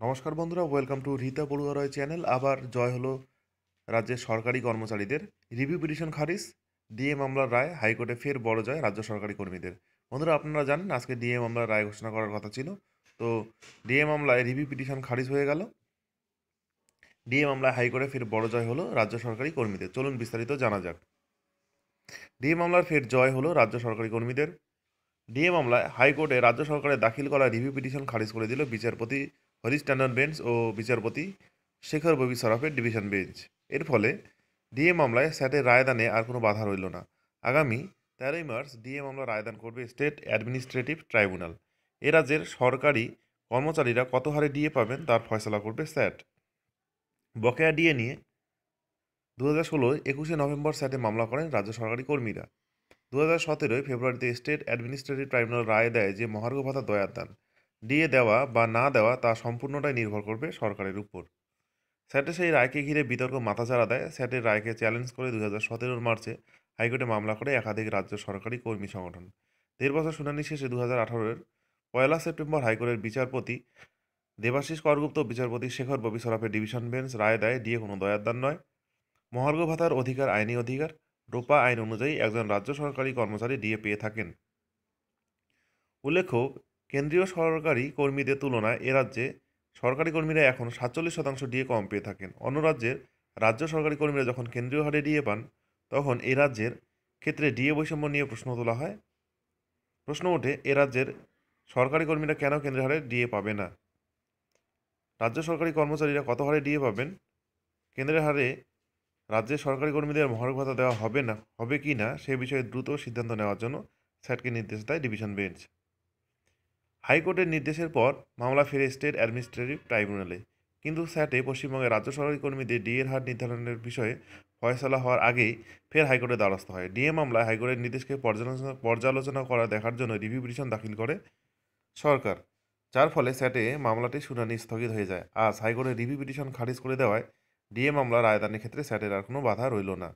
নমস্কার বন্ধুরা welcome to Rita Barua Roy channel আবার জয় হলো রাজ্যের সরকারি কর্মচারীদের। রিভিউ পিটিশন খারিজ ডিএ মামলার রায় হাইকোর্টে ফের বড় জয় রাজ্য সরকারি কর্মীদের। বন্ধুরা, আপনারা জানেন আজকে ডিএ মামলার রায় ঘোষণা করার কথা ছিল। তো ডিএ মামলায় রিভিউ পিটিশন খারিজ হয়ে গেল। ডিএ মামলায় হাইকোর্টে ফের বড় জয় হলো রাজ্য সরকারি কর্মীদের। চলুন বিস্তারিত জানা যাক। ডিএ মামলার ফের জয় হলো রাজ্য সরকারি কর্মীদের। ডিএ মামলায় হাইকোর্টে রাজ্য সরকারের দাখিল করা রিভিউ পিটিশন খারিজ করে দিল বিচারপতি হরিশ ট্যান্ডন বেঞ্চ ও বিচারপতি শেখর ববি সরফের ডিভিশন বেঞ্চ। এর ফলে ডিএ মামলায় স্যাটের রায়দানে আর কোনো বাধা রইল না। আগামী তেরোই মার্চ ডিএ মামলা রায়দান করবে স্টেট অ্যাডমিনিস্ট্রেটিভ ট্রাইব্যুনাল। এ রাজ্যের সরকারি কর্মচারীরা কত হারে ডিএ পাবেন তার ফয়সলা করবে স্যাট। বকেয়া ডিএ নিয়ে দু হাজার ষোলোয় একুশে নভেম্বর স্যাটে মামলা করেন রাজ্য সরকারি কর্মীরা। দু হাজার সতেরোয় ফেব্রুয়ারিতে স্টেট অ্যাডমিনিস্ট্রেটিভ ট্রাইব্যুনাল রায় দেয় যে মহার্ঘ ভাতা দয়ার দান। ডিএ দেওয়া বা না দেওয়া তা সম্পূর্ণটাই নির্ভর করবে সরকারের উপর। স্যাটে সেই রায়কে ঘিরে বিতর্ক মাথাচাড়া দেয়। স্যাটের রায়কে চ্যালেঞ্জ করে দুই হাজার সতেরোর মার্চে হাইকোর্টে মামলা করে একাধিক রাজ্য সরকারি কর্মী সংগঠন। দেড় বছর শুনানি শেষে দু হাজার আঠারোর পয়লা সেপ্টেম্বর হাইকোর্টের বিচারপতি দেবাশিস করগুপ্ত বিচারপতি শেখর ববি সরাফের ডিভিশন বেঞ্চ রায় দেয় ডিএ কোনো দয়ার দান নয়। মহার্ঘ ভাতার অধিকার, আইনি অধিকার, রোপা, আইন অনুযায়ী একজন রাজ্য সরকারি কর্মচারী ডিএ পেয়ে থাকেন। উল্লেখ্য কেন্দ্রীয় সরকারি কর্মীদের তুলনায় এ রাজ্যে সরকারি কর্মীরা এখন সাতচল্লিশ শতাংশ ডিএ কম পেয়ে থাকেন। অন্য রাজ্যের রাজ্য সরকারি কর্মীরা যখন কেন্দ্রীয় হারে ডিএ পান, তখন এ রাজ্যের ক্ষেত্রে ডিএ বৈষম্য নিয়ে প্রশ্ন তোলা হয়। প্রশ্ন ওঠে, এ রাজ্যের সরকারি কর্মীরা কেন কেন্দ্রীয় হারে ডিএ পাবে না? রাজ্য সরকারি কর্মচারীরা কত হারে ডিএ পাবেন? কেন্দ্রের হারে রাজ্যের সরকারি কর্মীদের মহার্ঘ ভাতা দেওয়া হবে না, হবে কি না, সে বিষয়ে দ্রুত সিদ্ধান্ত নেওয়ার জন্য স্যাটকে নির্দেশ দেয় ডিভিশন বেঞ্চ। হাইকোর্টের নির্দেশের পর মামলা ফিরে স্টেট অ্যাডমিনিস্ট্রেটিভ ট্রাইব্যুনালে। কিন্তু স্যাটে পশ্চিমবঙ্গের রাজ্য সরকারি কর্মীদের ডিএর হার নির্ধারণের বিষয়ে ফয়সলা হওয়ার আগেই ফের হাইকোর্টের দ্বারস্থ হয়। ডিএ মামলায় হাইকোর্টের নির্দেশকে পর্যালোচনা পর্যালোচনা করা দেখার জন্য রিভিউ পিটিশন দাখিল করে সরকার, যার ফলে স্যাটে মামলাটি শুনানি স্থগিত হয়ে যায়। আজ হাইকোর্টের রিভিউ পিটিশন খারিজ করে দেওয়ায় ডিএ মামলার আয়দানের ক্ষেত্রে স্যাটের আর কোনো বাধা রইল না।